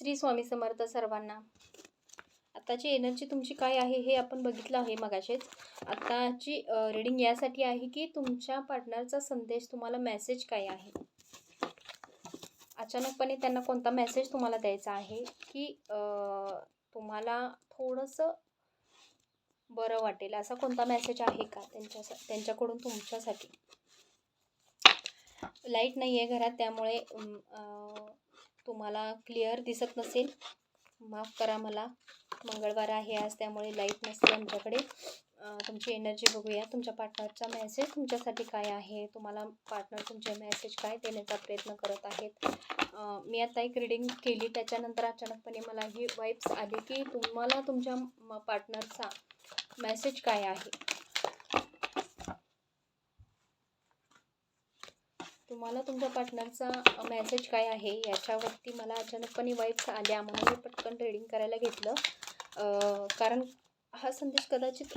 श्री स्वामी समर्थ सर्वांना. आताची एनर्जी तुमची काय आहे हे आपण बघितलं आहे मगाशीच. आत्ताची रीडिंग यासाठी आहे की तुमच्या पार्टनरचा संदेश तुम्हाला मेसेज काय आहे? अचानकपणे त्यांना कोणता मेसेज तुम्हाला द्यायचा आहे की तुम्हाला थोडंसं बरं वाटेल असा कोणता मेसेज आहे का त्यांच्या त्यांच्याकडून तुमच्यासाठी? लाइट नाही आहे घरात त्यामुळे तुम्हाला क्लिअर दिसत नसेल माफ करा मला. मंगळवार आहे आज त्यामुळे लाइट नसते आमच्याकडे. तुमची एनर्जी बघूया. तुमच्या पार्टनरचा मेसेज तुमच्यासाठी काय आहे? तुम्हाला पार्टनर तुमचे मेसेज काय देण्याचा प्रयत्न करत आहेत? मी आता एक रिडिंग केली. त्याच्यानंतर अचानकपणे मला ही वाईब्स आली की तुम्हाला तुमच्या पार्टनरचा मेसेज काय आहे? मला तुमच्या पार्टनरचा मेसेज काय आहे? याच्यावरती मला अचानकपणे वाईब्स आल्या म्हणून मी पटकन ट्रेडिंग करायला घेतलं. कारण हा संदेश कदाचित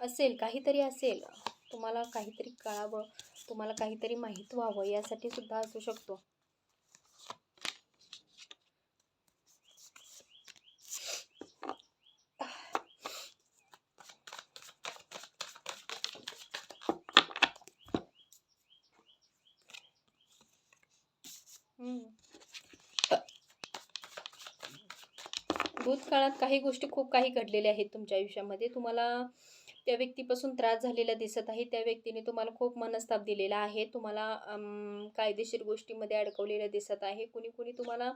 असेल काहीतरी असेल. तुम्हाला काहीतरी कळावं तुम्हाला काहीतरी माहीत व्हावं यासाठी सुद्धा असू शकतो. भूतकाळात काही गोष्टी खूप काही घडलेल्या आहेत तुमच्या आयुष्यामध्ये. तुम्हाला त्या व्यक्तीपासून त्रास झालेला दिसत आहे. त्या व्यक्तीने तुम्हाला खूप मनस्ताप दिलेला आहे. तुम्हाला कायदेशीर गोष्टीमध्ये अडकवलेलं दिसत आहे. कुणी कुणी तुम्हाला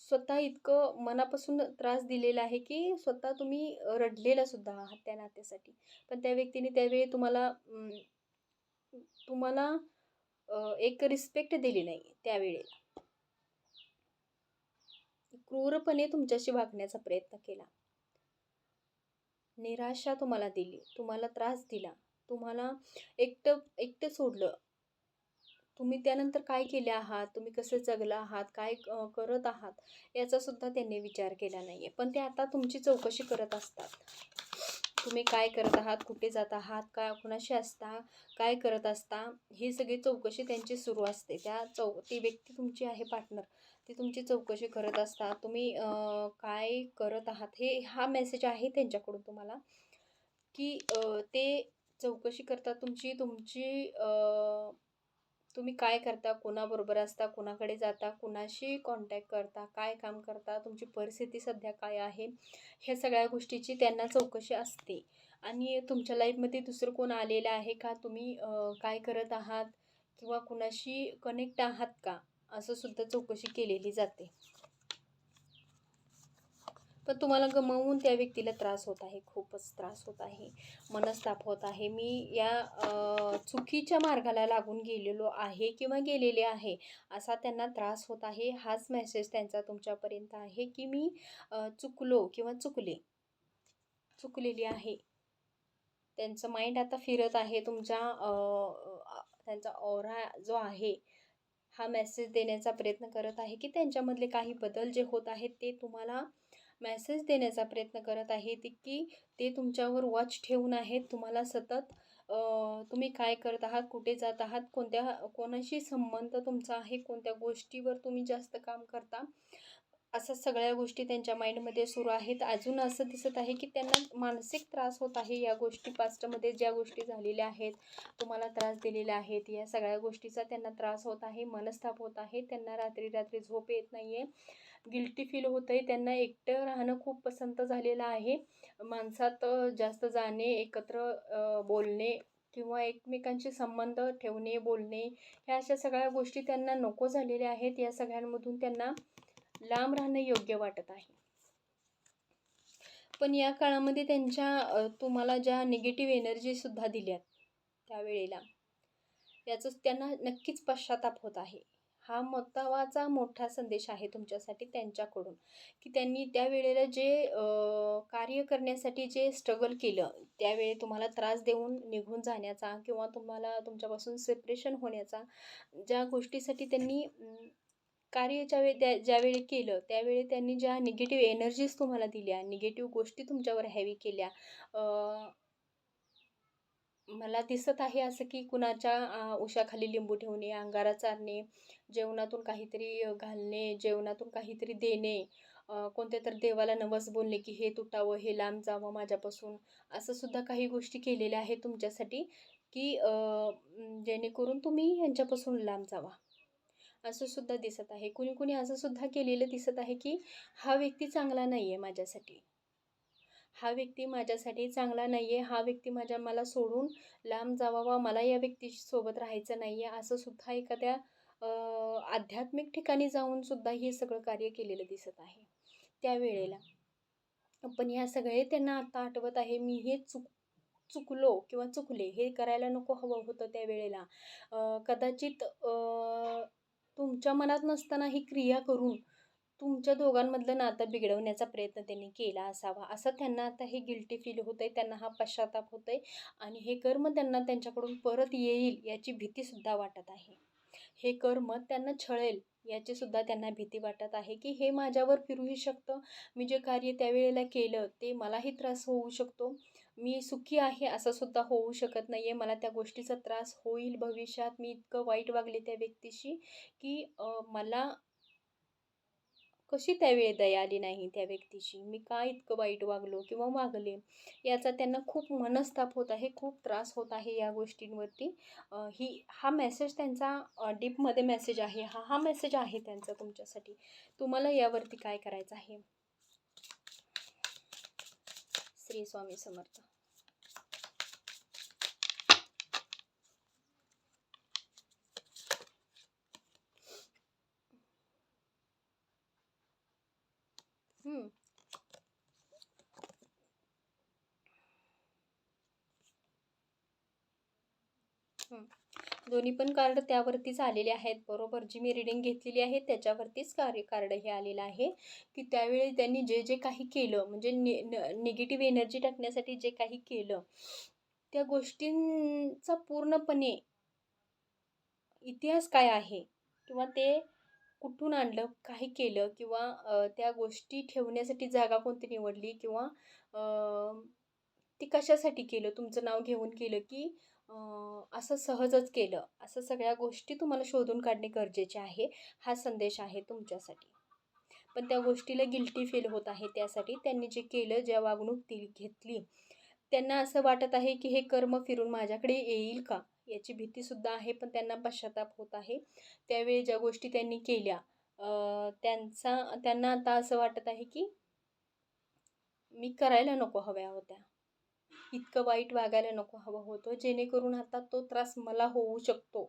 स्वतः इतकं मनापासून त्रास दिलेला आहे की स्वतः तुम्ही रडलेला सुद्धा आहात त्या नात्यासाठी. पण त्या व्यक्तीने त्यावेळी तुम्हाला तुम्हाला एक रिस्पेक्ट दिली नाही त्यावेळेला. क्रूरपणे तुमच्याशी वागण्याचा प्रयत्न केला. निराशा तुम्हाला दिली तुम्हाला त्रास दिला तुम्हाला एकटं एकटं सोडलं. तुम्ही त्यानंतर काय केले आहात? तुम्ही कसं जगलं आहात? काय करत आहात? याचा सुद्धा त्यांनी विचार केला नाही आहे पण ते आता तुमची चौकशी करत असतात. तुम्ही काय करत आहात? कुठे जात आहात? का कुणाशी असता? काय करत असता? ही सगळी चौकशी त्यांची सुरू असते. त्या चौ ती व्यक्ती तुमची आहे पार्टनर ती तुमची चौकशी करत असतात तुम्ही काय करत आहात? हे हा मेसेज आहे त्यांच्याकडून तुम्हाला की ते चौकशी करतात. तुमची तुमची तुम्ही काय करता? कोणाबरोबर असता? कोणाकडे जाता? कुणाशी कॉन्टॅक्ट करता? काय काम करता? तुमची परिस्थिती सध्या काय आहे? ह्या सगळ्या गोष्टीची त्यांना चौकशी असते. आणि तुमच्या लाईफमध्ये दुसरं कोण आलेलं आहे का? तुम्ही काय करत आहात? किंवा कुणाशी कनेक्ट आहात का? असं सुद्धा चौकशी केलेली जाते. पण तुम्हाला गमावून त्या व्यक्तीला त्रास होत आहे खूपच त्रास होत आहे मनस्ताप होत आहे. मी या चुकीच्या मार्गाला लागून गेलेलो आहे किंवा गेलेले आहे असा त्यांना त्रास होत आहे. हाच मेसेज त्यांचा तुमच्यापर्यंत आहे की मी चुकलो किंवा चुकले. चुकलेली आहे. त्यांचं माइंड आता फिरत आहे. तुमच्या त्यांचा ओरा जो आहे हा मेसेज देण्याचा प्रयत्न करत आहे की त्यांच्यामधले काही बदल जे होत आहेत ते तुम्हाला मेसेज देण्याचा प्रयत्न करत आहे की ते तुमच्यावर वॉच ठेवून आहेत. तुम्हाला सतत तुम्ही काय करत आहात कुठे जात आहात कोणत्या कोणाशी संबंध तुमचा आहे कोणत्या गोष्टीवर तुम्ही जास्त काम करता असं सगळ्या गोष्टी त्यांच्या माइंडमध्ये सुरू आहेत. अजून असं दिसत आहे की त्यांना मानसिक त्रास होत आहे या गोष्टी पास्टमध्ये ज्या गोष्टी झालेल्या आहेत तुम्हाला त्रास दिलेल्या आहेत या सगळ्या गोष्टीचा त्यांना त्रास होत आहे मनस्ताप होत आहे त्यांना रात्री रात्री झोप येत नाही आहे गिल्टी फील होत आहे त्यांना एकटं राहणं खूप पसंत झालेलं आहे. माणसात जास्त जाणे एकत्र बोलणे किंवा एकमेकांशी संबंध ठेवणे बोलणे ह्या अशा सगळ्या गोष्टी त्यांना नको झालेल्या आहेत. या सगळ्यांमधून त्यांना लांब राहणं योग्य वाटत आहे. पण या काळामध्ये त्यांच्या तुम्हाला ज्या निगेटिव्ह एनर्जीसुद्धा दिल्यात त्यावेळेला याचंच त्यांना नक्कीच पश्चाताप होत आहे. हा महत्त्वाचा मोठा संदेश आहे तुमच्यासाठी त्यांच्याकडून. की त्यांनी त्यावेळेला जे कार्य करण्यासाठी जे स्ट्रगल केलं त्यावेळी तुम्हाला त्रास देऊन निघून जाण्याचा किंवा तुम्हाला तुमच्यापासून सेपरेशन होण्याचा ज्या गोष्टीसाठी त्यांनी कार्यच्या कार्य ज्यावेळी त्या ज्यावेळी केलं त्यावेळी त्यांनी ज्या निगेटिव्ह एनर्जीज तुम्हाला दिल्या निगेटिव्ह गोष्टी तुमच्यावर हॅवी केल्या मला दिसत आहे असं की कुणाच्या उशाखाली लिंबू ठेवणे अंगारा चारणे जेवणातून काहीतरी घालणे जेवणातून काहीतरी देणे कोणत्या तर देवाला नवस बोलणे की हे तुटावं हे लांब जावं माझ्यापासून असं सुद्धा काही गोष्टी केलेल्या आहेत तुमच्यासाठी की जेणेकरून तुम्ही यांच्यापासून लांब जावा. असं सुद्धा दिसत आहे. कुणी कुणी असं सुद्धा केलेलं दिसत आहे की हा व्यक्ती चांगला नाही आहे माझ्यासाठी. हा व्यक्ती माझ्यासाठी चांगला नाही आहे हा व्यक्ती माझ्या मला सोडून लांब जावावा मला या व्यक्तीसोबत राहायचं नाही आहे असं सुद्धा एखाद्या आध्यात्मिक ठिकाणी जाऊन सुद्धा हे सगळं कार्य केलेलं दिसत आहे. त्यावेळेला. पण या सगळे त्यांना आत्ता आठवत आहे मी हे चुक चुकलो किंवा चुकले हे करायला नको हवं होतं त्यावेळेला. कदाचित तुमच्या मनात नसताना ही क्रिया करून तुमच्या दोघांमधलं नातं बिघडवण्याचा प्रयत्न त्यांनी केला असावा. असं त्यांना आता हे गिल्टी फील होतं आहे त्यांना हा पश्चाताप होतं आहे आणि हे कर्म त्यांना त्यांच्याकडून परत येईल याची भीतीसुद्धा वाटत आहे. हे कर्म त्यांना छळेल याचीसुद्धा त्यांना भीती वाटत आहे की हे माझ्यावर फिरूही शकतं. मी जे कार्य त्यावेळेला केलं ते मलाही त्रास होऊ शकतो. मी सुखी आहे असं सुद्धा होऊ शकत नाही आहे मला त्या गोष्टीचा त्रास होईल भविष्यात. मी इतकं वाईट वागले त्या व्यक्तीशी की मला कशी त्यावेळी दया आली नाही त्या व्यक्तीची? मी का इतकं वाईट वागलो किंवा वागले? याचा त्यांना खूप मनस्ताप होत आहे खूप त्रास होत आहे या गोष्टींवरती. ही हा मेसेज त्यांचा डीपमध्ये मेसेज आहे. हा हा मेसेज आहे त्यांचा तुमच्यासाठी. तुम्हाला यावरती काय करायचं आहे? श्री स्वामी समर्थ. हम्म. दोन्ही पण कार्ड त्यावरतीच आलेले आहेत बरोबर? जी मी रिडिंग घेतलेली आहे त्याच्यावरतीच कार्य कार्ड हे आलेलं आहे. की त्यावेळी त्यांनी जे जे काही केलं म्हणजे नि निगेटिव्ह एनर्जी टाकण्यासाठी जे काही केलं त्या गोष्टींचा पूर्णपणे इतिहास काय आहे? किंवा ते कुठून आणलं काही केलं किंवा त्या गोष्टी ठेवण्यासाठी जागा कोणती निवडली किंवा ती कशासाठी केलं तुमचं नाव घेऊन केलं की असं सहजच केलं. असं सगळ्या गोष्टी तुम्हाला शोधून काढणे गरजेचे आहे हा संदेश आहे तुमच्यासाठी. पण त्या गोष्टीला गिल्टी फील होत आहे त्यासाठी त्यांनी जे केलं ज्या वागणूक ती घेतली. त्यांना असं वाटत आहे की हे कर्म फिरून माझ्याकडे येईल का? याची भीतीसुद्धा आहे पण त्यांना पश्चाताप होत आहे. त्यावेळी ज्या गोष्टी त्यांनी केल्या त्यांचा त्यांना आता असं वाटत आहे की मी करायला नको हव्या होत्या. इतकं वाईट वागायला नको हवं होतं जेणेकरून आता तो त्रास मला होऊ शकतो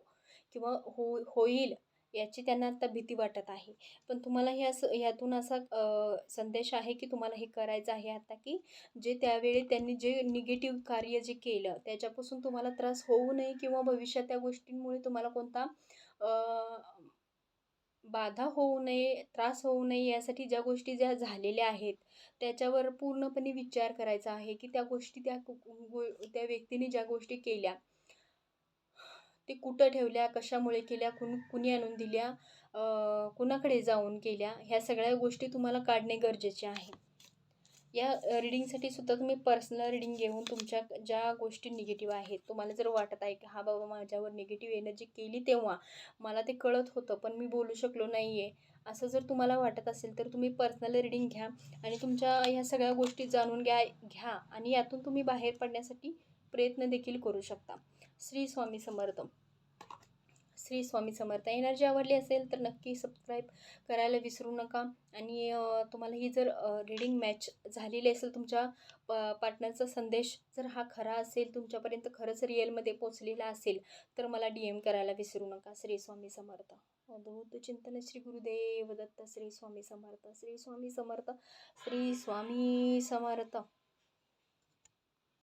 किंवा हो होईल. याची त्यांना आता भीती वाटत आहे. पण तुम्हाला हे असं ह्यातून असा संदेश आहे की तुम्हाला हे करायचं आहे आता की जे त्यावेळी त्यांनी जे निगेटिव्ह कार्य जे केलं त्याच्यापासून तुम्हाला त्रास होऊ नये किंवा भविष्यात त्या गोष्टींमुळे तुम्हाला कोणता बाधा होऊ नये त्रास होऊ नये यासाठी ज्या गोष्टी ज्या झालेल्या आहेत त्याच्यावर पूर्णपणे विचार करायचा आहे की त्या गोष्टी त्या गो- त्या व्यक्तीने ज्या गोष्टी केल्या ते कुठं ठेवल्या कशामुळे केल्या कुण कुणी आणून दिल्या कुणाकडे जाऊन केल्या ह्या सगळ्या गोष्टी तुम्हाला काढणे गरजेचे आहे. या रिडिंगसाठी सुद्धा तुम्ही पर्सनल रिडिंग घेऊन तुमच्या ज्या गोष्टी निगेटिव्ह आहेत तुम्हाला जर वाटत आहे की हा बाबा माझ्यावर निगेटिव्ह एनर्जी केली तेव्हा मला ते कळत होतं पण मी बोलू शकलो नाही आहे असं जर तुम्हाला वाटत असेल तर तुम्ही पर्सनल रिडिंग घ्या आणि तुमच्या ह्या सगळ्या गोष्टी जाणून घ्या घ्या आणि यातून तुम्ही बाहेर पडण्यासाठी प्रयत्न देखील करू शकता. श्री स्वामी समर्थ. श्री स्वामी समर्थ. एनर्जी आवडली असेल तर नक्की सबस्क्राईब करायला विसरू नका. आणि तुम्हाला ही जर रीडिंग मॅच झालेली असेल तुमच्या प पार्टनरचा संदेश जर हा खरा असेल तुमच्यापर्यंत खरंच रिअलमध्ये पोचलेला असेल तर मला डी एम करायला विसरू नका. श्री स्वामी समर्थ. अवधूत चिंतन श्री गुरुदेव दत्त. श्री स्वामी समर्थ. श्री स्वामी समर्थ. श्री स्वामी समर्थ.